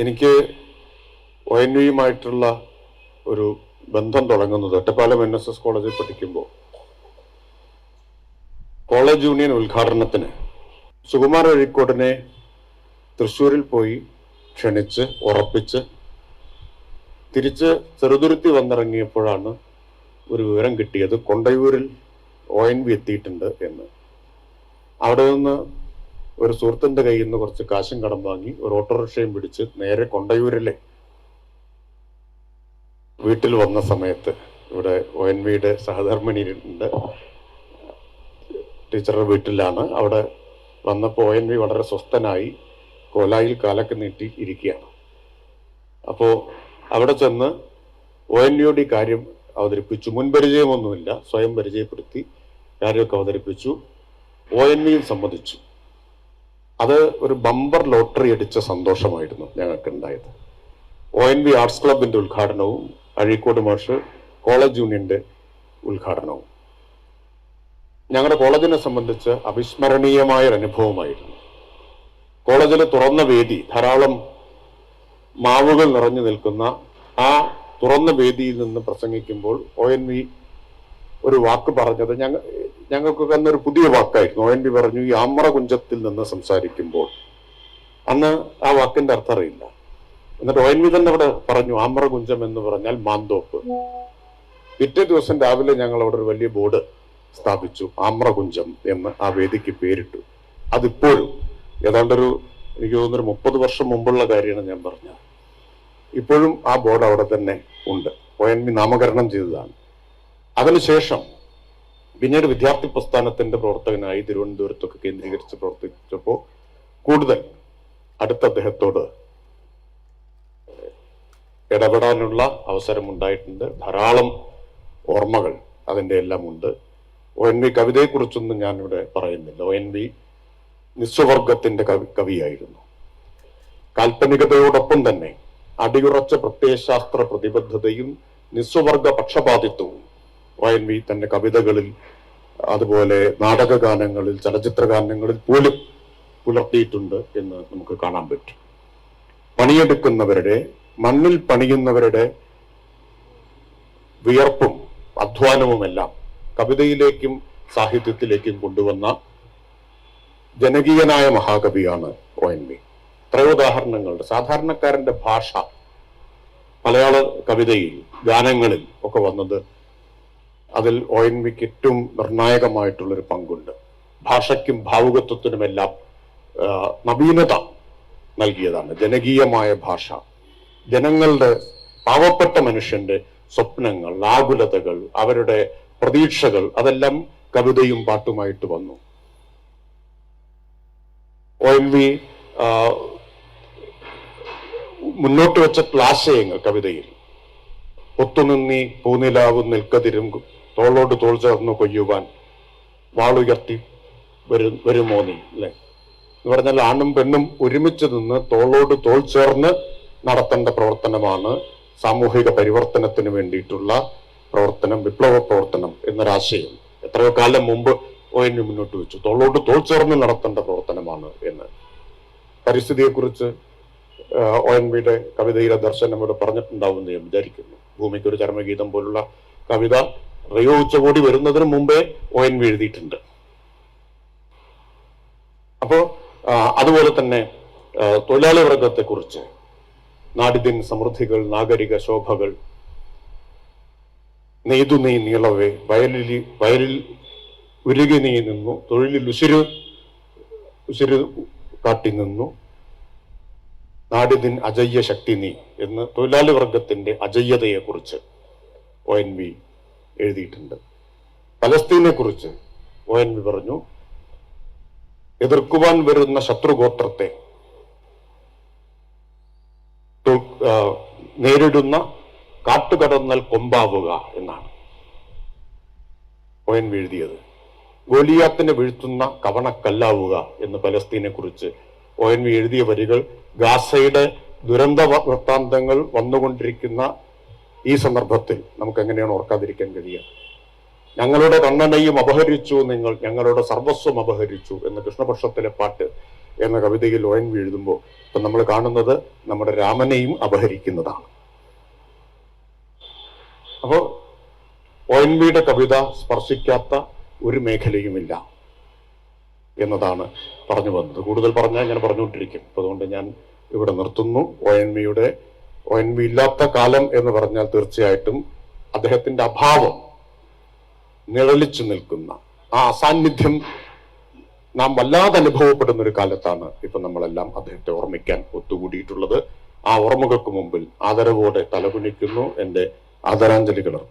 എനിക്ക് O N വിയുമായിട്ടുള്ള ഒരു ബന്ധം തുടങ്ങുന്നത് ഒറ്റപ്പാലം എൻ എസ് എസ് കോളേജിൽ പഠിക്കുമ്പോൾ കോളേജ് യൂണിയൻ ഉദ്ഘാടനത്തിന്. സുകുമാർ അഴീക്കോടിനെ തൃശ്ശൂരിൽ പോയി ക്ഷണിച്ച് ഉറപ്പിച്ച് തിരിച്ച് ചെറുതുരുത്തി വന്നിറങ്ങിയപ്പോഴാണ് ഒരു വിവരം കിട്ടിയത്. കൊണ്ടയൂരിൽ ഒ എൻ വി എത്തിയിട്ടുണ്ട് എന്ന്. അവിടെ നിന്ന് ഒരു സുഹൃത്തിന്റെ കയ്യിൽ നിന്ന് കുറച്ച് കാശും കടം വാങ്ങി ഒരു ഓട്ടോറിക്ഷയും പിടിച്ച് നേരെ കൊണ്ടയൂരിലെ വീട്ടിൽ വന്ന സമയത്ത് ഇവിടെ ഒ എൻ വിയുടെ സഹധർമ്മിണിയുണ്ട്. ടീച്ചറുടെ വീട്ടിലാണ്. അവിടെ വന്നപ്പോൾ ഒ എൻ വി വളരെ സ്വസ്ഥനായി കോലായിൽ കാലൊക്കെ നീട്ടി ഇരിക്കുകയാണ്. അപ്പോൾ അവിടെ ചെന്ന് ഒ എൻ വിയോട് ഈ കാര്യം അവതരിപ്പിച്ചു. മുൻപരിചയമൊന്നുമില്ല. സ്വയം പരിചയപ്പെടുത്തി കാര്യമൊക്കെ അവതരിപ്പിച്ചു. ഒ എൻ വിയും സമ്മതിച്ചു അത് ഒരു ബമ്പർ ലോട്ടറി അടിച്ച സന്തോഷമായിരുന്നു ഞങ്ങൾക്ക് ഉണ്ടായത് ഒ എൻ വി ആർട്സ് ക്ലബിന്റെ ഉദ്ഘാടനവും അഴീക്കോട് മാഷ് കോളേജ് യൂണിയന്റെ ഉദ്ഘാടനവും. ഞങ്ങളുടെ കോളേജിനെ സംബന്ധിച്ച് അവിസ്മരണീയമായ ഒരു അനുഭവമായിരുന്നു. കോളേജിൽ തുറന്ന വേദി ധാരാളം മാവുകൾ നിറഞ്ഞു നിൽക്കുന്ന ആ തുറന്ന വേദിയിൽ നിന്ന് പ്രസംഗിക്കുമ്പോൾ ഒ എൻ വി ഒരു വാക്ക് പറഞ്ഞത് ഞങ്ങൾ ഞങ്ങൾക്കൊക്കെ ഒരു പുതിയ വാക്കായിരുന്നു. ഒ എൻ വി പറഞ്ഞു ഈ അമ്രകുഞ്ചത്തിൽ നിന്ന് സംസാരിക്കുമ്പോൾ അന്ന് ആ വാക്കിന്റെ അർത്ഥം അറിയില്ല. എന്നിട്ട് ഒ എൻ വി തന്നെ അവിടെ പറഞ്ഞു ആമ്രകുഞ്ചം എന്ന് പറഞ്ഞാൽ മാന്തോപ്പ്. പിറ്റേ ദിവസം രാവിലെ ഞങ്ങൾ അവിടെ ഒരു വലിയ ബോർഡ് സ്ഥാപിച്ചു ആമ്രകുഞ്ചം എന്ന് ആ വേദിക്ക് പേരിട്ടു. അതിപ്പോഴും ഏതാണ്ടൊരു എനിക്ക് തോന്നുന്നൊരു മുപ്പത് വർഷം മുമ്പുള്ള കാര്യമാണ് ഞാൻ പറഞ്ഞത്. ഇപ്പോഴും ആ ബോർഡ് അവിടെ തന്നെ ഉണ്ട്. ഒ എൻ വി നാമകരണം ചെയ്തതാണ്. അതിനുശേഷം പിന്നീട് വിദ്യാർത്ഥി പ്രസ്ഥാനത്തിന്റെ പ്രവർത്തകനായി തിരുവനന്തപുരത്തൊക്കെ കേന്ദ്രീകരിച്ച് പ്രവർത്തിച്ചപ്പോൾ കൂടുതൽ അടുത്ത അദ്ദേഹത്തോട് ഇടപെടാനുള്ള അവസരം ഉണ്ടായിട്ടുണ്ട് ധാരാളം ഓർമ്മകൾ അതിന്റെ എല്ലാം ഉണ്ട്. ഒ എൻ വി കവിതയെക്കുറിച്ചൊന്നും ഞാനിവിടെ പറയുന്നില്ല. ഒ എൻ വി നിസ്വവർഗത്തിന്റെ കവി കവിയായിരുന്നു. കാൽപ്പനികതയോടൊപ്പം തന്നെ അടിയുറച്ച പ്രത്യയശാസ്ത്ര പ്രതിബദ്ധതയും നിസ്വവർഗ പക്ഷപാതിത്വവും ഒ വി തന്റെ കവിതകളിൽ അതുപോലെ നാടക ഗാനങ്ങളിൽ ചലച്ചിത്ര ഗാനങ്ങളിൽ പോലും പുലർത്തിയിട്ടുണ്ട് എന്ന് നമുക്ക് കാണാൻ പറ്റും. പണിയെടുക്കുന്നവരുടെ മണ്ണിൽ പണിയുന്നവരുടെ വിയർപ്പും അധ്വാനവുമെല്ലാം കവിതയിലേക്കും സാഹിത്യത്തിലേക്കും കൊണ്ടുവന്ന ജനകീയനായ മഹാകവിയാണ് ഒ എൻ വി ത്രയോദാഹരണങ്ങളുടെ സാധാരണക്കാരന്റെ ഭാഷ മലയാള കവിതയിൽ ഗാനങ്ങളിൽ ഒക്കെ വന്നത് അതിൽ ഒ എൻ വിക്ക് ഏറ്റവും നിർണായകമായിട്ടുള്ളൊരു പങ്കുണ്ട്. ഭാഷയ്ക്കും ഭാവുകത്വത്തിനുമെല്ലാം നവീനത നൽകിയതാണ്. ജനകീയമായ ഭാഷ. ജനങ്ങളുടെ പാവപ്പെട്ട മനുഷ്യന്റെ സ്വപ്നങ്ങൾ ആകുലതകൾ അവരുടെ പ്രതീക്ഷകൾ അതെല്ലാം കവിതയും പാട്ടുമായിട്ട് വന്നു. ഒ എൻ വി മുന്നോട്ട് വെച്ചിട്ടുള്ള ആശയങ്ങൾ കവിതയിൽ. ഒത്തുനിന്നി പൂനിലാവും നിൽക്കതിരും തോളോട് തോൾ ചേർന്ന് കൊയ്യുവാൻ വാളുയർത്തി വരും വരുമോ നീ? അല്ലെ? എന്ന് പറഞ്ഞാൽ ആണും പെണ്ണും ഒരുമിച്ച് നിന്ന് തോളോട് തോൾ ചേർന്ന് നടത്തേണ്ട പ്രവർത്തനമാണ് സാമൂഹിക പരിവർത്തനത്തിന് വേണ്ടിയിട്ടുള്ള പ്രവർത്തനം വിപ്ലവ പ്രവർത്തനം എന്നൊരാശയം. എത്രയോ കാലം മുമ്പ് ഒ എൻ മുന്നോട്ട് വെച്ചു. തോളോട് തോൾ ചേർന്ന് നടത്തേണ്ട പ്രവർത്തനമാണ് എന്ന്. പരിസ്ഥിതിയെക്കുറിച്ച് കുറിച്ച് ഒ എൻ വിയുടെ കവിതയിലെ ദർശനം ഇവിടെ പറഞ്ഞിട്ടുണ്ടാവും എന്ന് ഞാൻ വിചാരിക്കുന്നു. ഭൂമിക്ക് ഒരു ചരമഗീതം പോലുള്ള കവിത റിയോ ഉച്ചകോടി വരുന്നതിന് മുമ്പേ ഒ എൻ വി എഴുതിയിട്ടുണ്ട്. അപ്പോ അതുപോലെ തന്നെ തൊഴിലാളി വർഗത്തെക്കുറിച്ച് നാടിദിൻ സമൃദ്ധികൾ നാഗരിക ശോഭകൾ നെയ്തു നീ നീളവേ വയലിൽ വയലിൽ ഉരുകി നീ നിന്നു തൊഴിലിൽ ഉശിരു ഉശിരു കാട്ടി നിന്നു നാടിദിൻ അജയ്യ ശക്തി നീ എന്ന് തൊഴിലാളി വർഗത്തിന്റെ അജയ്യതയെക്കുറിച്ച് ഒ എൻ വി എഴുതിയിട്ടുണ്ട്. പലസ്തീനെ കുറിച്ച് ഒ എൻ വി പറഞ്ഞു എതിർക്കുവാൻ വരുന്ന ശത്രുഗോത്രത്തെ നേരിടുന്ന കാട്ടുകടന്നൽ കൊമ്പാവുക എന്നാണ് ഒ എൻ വി എഴുതിയത്. ഗോലിയാത്തിനെ വീഴ്ത്തുന്ന കവണക്കല്ലാവുക എന്ന് പലസ്തീനെ കുറിച്ച് ഒ എൻ വി എഴുതിയ വരികൾ ഗാസയുടെ ദുരന്ത വൃത്താന്തങ്ങൾ വന്നുകൊണ്ടിരിക്കുന്ന ഈ സന്ദർഭത്തിൽ നമുക്ക് എങ്ങനെയാണ് ഓർക്കാതിരിക്കാൻ കഴിയുക? ഞങ്ങളുടെ കണ്ണനയും അപഹരിച്ചു നിങ്ങൾ ഞങ്ങളുടെ സർവസ്വം അപഹരിച്ചു എന്ന കൃഷ്ണപക്ഷത്തിലെ പാട്ട് എന്ന കവിതയിൽ ഒ എൻ എഴുതുമ്പോൾ ഇപ്പൊ നമ്മൾ കാണുന്നത് നമ്മുടെ രാമനെയും അപഹരിക്കുന്നതാണ്. അപ്പോൾ ഒ കവിത സ്പർശിക്കാത്ത ഒരു മേഖലയുമില്ല എന്നതാണ് പറഞ്ഞു വന്നത്. കൂടുതൽ പറഞ്ഞാൽ ഞാൻ പറഞ്ഞുകൊണ്ടിരിക്കും. അതുകൊണ്ട് ഞാൻ ഇവിടെ നിർത്തുന്നു. ഒ ഒ എൻ വി ഇല്ലാത്ത കാലം എന്ന് പറഞ്ഞാൽ തീർച്ചയായിട്ടും അദ്ദേഹത്തിന്റെ അഭാവം നിഴലിച്ചു നിൽക്കുന്ന ആ അസാന്നിധ്യം നാം വല്ലാതെ അനുഭവപ്പെടുന്ന ഒരു കാലത്താണ് ഇപ്പൊ നമ്മളെല്ലാം അദ്ദേഹത്തെ ഓർമ്മിക്കാൻ ഒത്തുകൂടിയിട്ടുള്ളത്. ആ ഓർമ്മകൾക്ക് മുമ്പിൽ ആദരവോടെ തലകുനിക്കുന്നു. എന്റെ ആദരാഞ്ജലികൾ